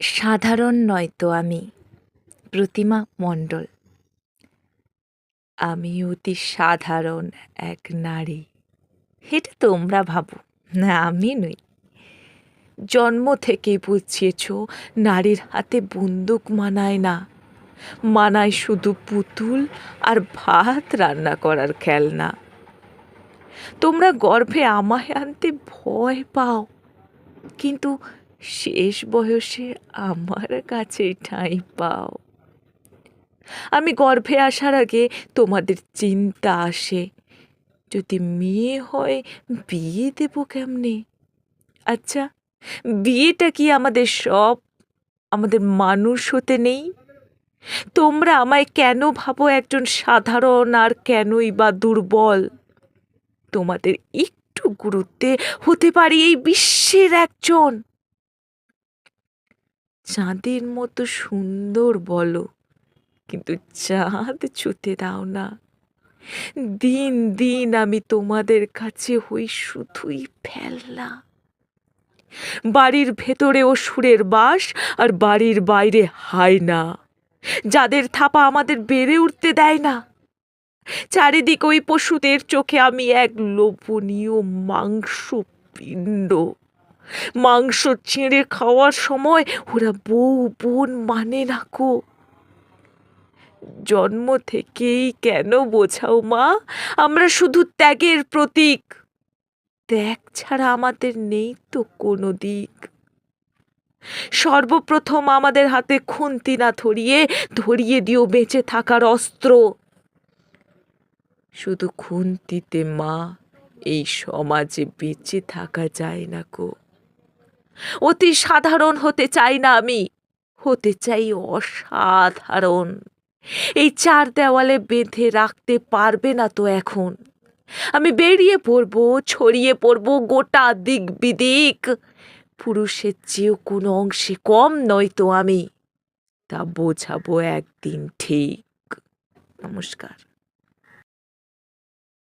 সাধারণ নয়তো আমি, প্রতিমা মণ্ডল। আমি অতি সাধারণ এক নারী, এটা তোমরা ভাবো, না আমি নই। জন্ম থেকে বুঝিয়েছ, নারীর হাতে বন্দুক মানায় না। মানায় শুধু পুতুল আর ভাত রান্না করার খেলনা। তোমরা গর্ভে আমায় আনতে ভয় পাও, কিন্তু শেষ বয়সে আমার কাছে ঠাঁই পাও। আমি গর্ভে আসার আগে তোমাদের চিন্তা আসে। যদি মেয়ে হয় বিয়ে দেবো কেমনে? আচ্ছা বিয়েটা কি আমাদের সব, আমাদের মানুষ হতে নেই? তোমরা আমায় কেন ভাবো একজন সাধারণ আর কেনই বা দুর্বল? তোমাদের একটু গুরুত্বে হতে পারি এই বিশ্বের একজন। চাঁদের মতো সুন্দর বলো, কিন্তু চাঁদ ছুতে দাও না। দিন দিন আমি তোমাদের কাছে হই শুধুই ফেলনা। বাড়ির ভেতরে ও সুরের বাস আর বাড়ির বাইরে হায় না। যাদের থাপা আমাদের বেড়ে উঠতে দেয় না। চারিদিক ওই পশুদের চোখে আমি এক লোভনীয় মাংস পিণ্ড মাংস ছেড়ে খাওয়ার সময় ওরা বউ, বোন মানে না কো জন্ম থেকেই কেন বোঝাও মা? আমরা শুধু ত্যাগের প্রতীক। ত্যাগ ছাড়া আমাদের নেই তো কোনো দিক। সর্বপ্রথম আমাদের হাতে খুন্তি না ধরিয়ে ধরিয়ে দিও বেঁচে থাকার অস্ত্র। শুধু খুন্তিতে মা, এই সমাজে বেঁচে থাকা যায় না কো অতি সাধারণ হতে চাই না আমি। হতে চাই অসাধারণ। এই চার দেওয়ালে বেঁধে রাখতে পারবে না তো এখন। আমি বেরিয়ে পড়ব, ছড়িয়ে পড়ব গোটা দিক বিদিক। পুরুষের চেয়েও কোনো অংশে কম নয় তো আমি। তা বোঝাবো একদিন ঠিক। নমস্কার।